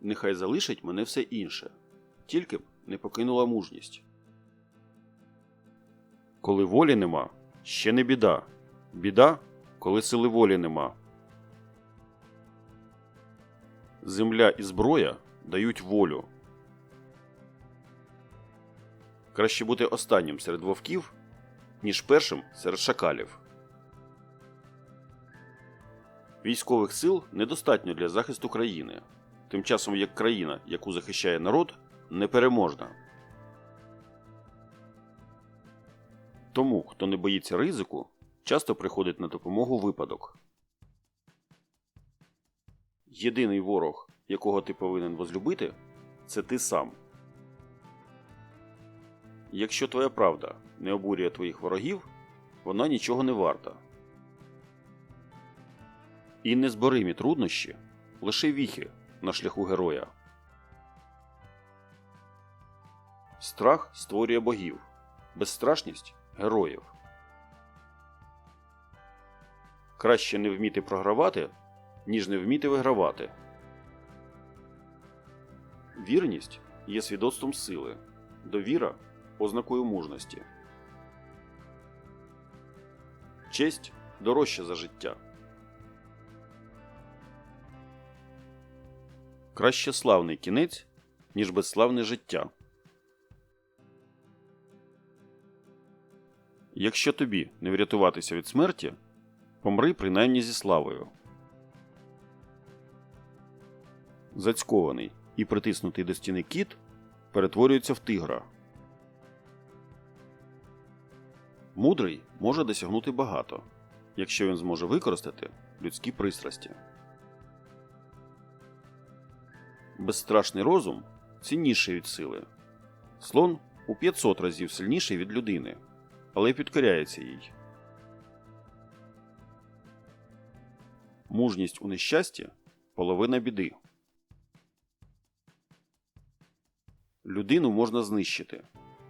нехай залишить мене все інше, тільки б не покинула мужність. Коли волі нема, ще не біда. Біда, коли сили волі нема. Земля і зброя дають волю. Краще бути останнім серед вовків, ніж першим серед шакалів. Військових сил недостатньо для захисту країни, тим часом як країна, яку захищає народ, непереможна. Тому, хто не боїться ризику, часто приходить на допомогу випадок. Єдиний ворог, якого ти повинен возлюбити, це ти сам. Якщо твоя правда не обурює твоїх ворогів, вона нічого не варта. І незборимі труднощі лише віхи на шляху героя. Страх створює богів, безстрашність героїв. Краще не вміти програвати, ніж не вміти вигравати. Вірність є свідоцтвом сили, довіра ознакою мужності. Честь дорожча за життя. Краще славний кінець, ніж безславне життя. Якщо тобі не врятуватися від смерті, помри принаймні зі славою. Зацькований і притиснутий до стіни кіт перетворюється в тигра. Мудрий може досягнути багато, якщо він зможе використати людські пристрасті. Безстрашний розум цінніший від сили. Слон у 500 разів сильніший від людини, але підкоряється їй. Мужність у нещасті половина біди. Людину можна знищити,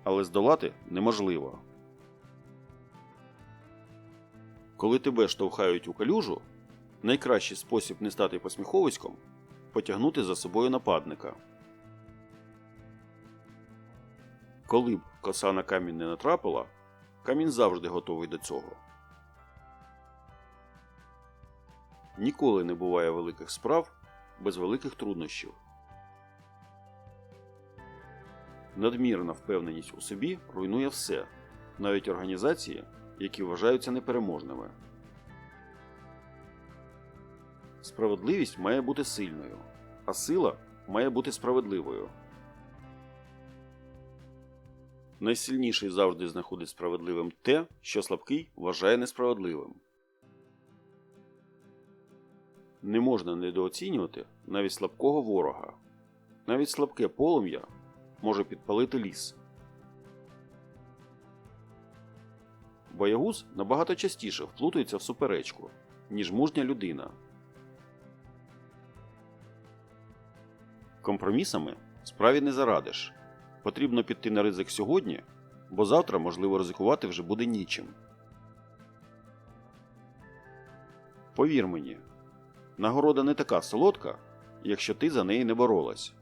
але здолати неможливо. Коли тебе штовхають у калюжу, найкращий спосіб не стати посміховиськом потягнути за собою нападника. Коли б коса на камінь не натрапила, камінь завжди готовий до цього. Ніколи не буває великих справ без великих труднощів. Надмірна впевненість у собі руйнує все, навіть організації, які вважаються непереможними. Справедливість має бути сильною, а сила має бути справедливою. Найсильніший завжди знаходить справедливим те, що слабкий вважає несправедливим. Не можна недооцінювати навіть слабкого ворога. Навіть слабке полум'я може підпалити ліс. Боягуз набагато частіше вплутується в суперечку, ніж мужня людина. Компромісами справі не зарадиш. Потрібно піти на ризик сьогодні, бо завтра можливо ризикувати вже буде нічим. Повір мені, нагорода не така солодка, якщо ти за неї не боролась.